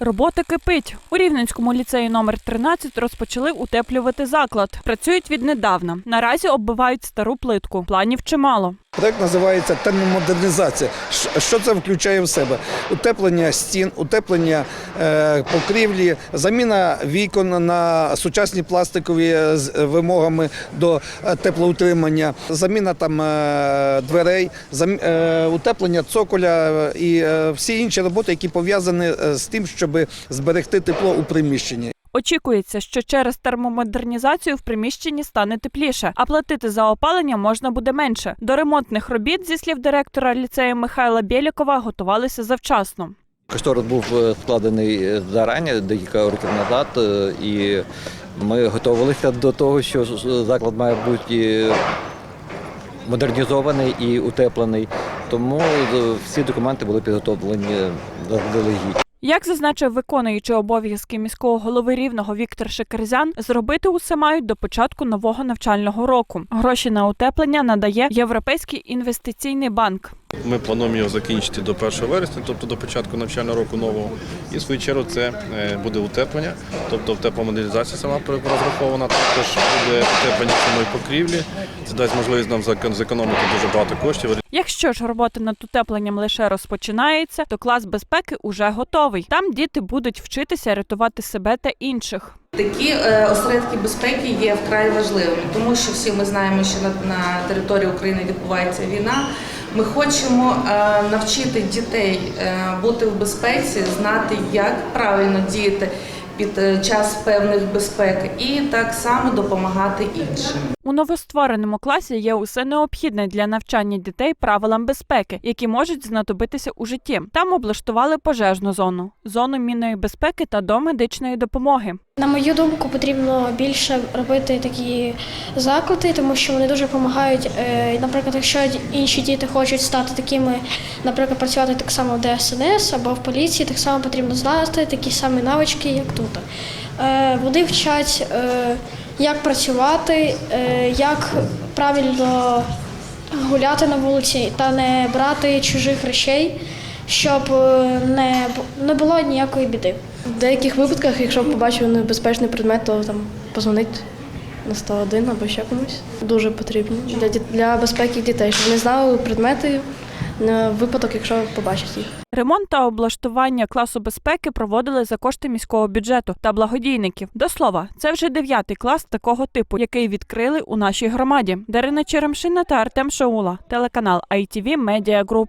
Робота кипить. У Рівненському ліцеї номер 13 розпочали утеплювати заклад. Працюють віднедавна. Наразі оббивають стару плитку. Планів чимало. Проект називається термомодернізація. Що це включає в себе? Утеплення стін, утеплення е, покрівлі, заміна вікон на сучасні пластикові е, з вимогами до е, теплоутримання, заміна там е, дверей, е, утеплення цоколя е, і е, всі інші роботи, які пов'язані е, з тим, щоб зберегти тепло у приміщенні. Очікується, що через термомодернізацію в приміщенні стане тепліше, а платити за опалення можна буде менше. До ремонтних робіт, зі слів директора ліцею Михайла Бєлікова, готувалися завчасно. Кошторис був е, складений е, зарані, декілька років назад, е, і ми готувалися до того, що заклад має бути модернізований і утеплений. Тому всі документи були підготовлені заздалегідь. Як зазначив виконуючий обов'язки міського голови рівного Віктор Шекерзян, зробити усе мають до початку нового навчального року. Гроші на утеплення надає Європейський інвестиційний банк. Ми плануємо його закінчити до 1 вересня, тобто до початку навчального року нового. І в свою чергу це е, буде утеплення, тобто тепломодернізація сама розрахована, також буде утеплення самої покрівлі. Це дасть можливість нам зекон- зекономити дуже багато коштів. Якщо ж робота над утепленням лише розпочинається, то клас безпеки уже готовий. Там діти будуть вчитися рятувати себе та інших. Такі е, осередки безпеки є вкрай важливими, тому що всі ми знаємо, що на території України відбувається війна. Ми хочемо е, навчити дітей е, бути в безпеці, знати, як правильно діяти під е, час певних безпек, і так само допомагати іншим. У новоствореному класі є усе необхідне для навчання дітей правилам безпеки, які можуть знадобитися у житті. Там облаштували пожежну зону, зону мінної безпеки та до медичної допомоги. На мою думку, потрібно більше робити такі заклади, тому що вони дуже допомагають. Е, Наприклад, якщо інші діти хочуть стати такими, наприклад, працювати так само в ДСНС або в поліції, так само потрібно знати такі самі навички, як тут. Е, Вони вчать, е, як працювати, е, як правильно гуляти на вулиці та не брати чужих речей, щоб не, не було ніякої біди. В деяких випадках, якщо побачив небезпечний предмет, то там позвонить на 101 або ще комусь. Дуже потрібно для, для безпеки дітей, щоб вони знали предмети на випадок, якщо побачить їх. Ремонт та облаштування класу безпеки проводили за кошти міського бюджету та благодійників. До слова, це вже дев'ятий клас такого типу, який відкрили у нашій громаді. Дарина Черемшина та Артем Шаула, телеканал ITV Media Group.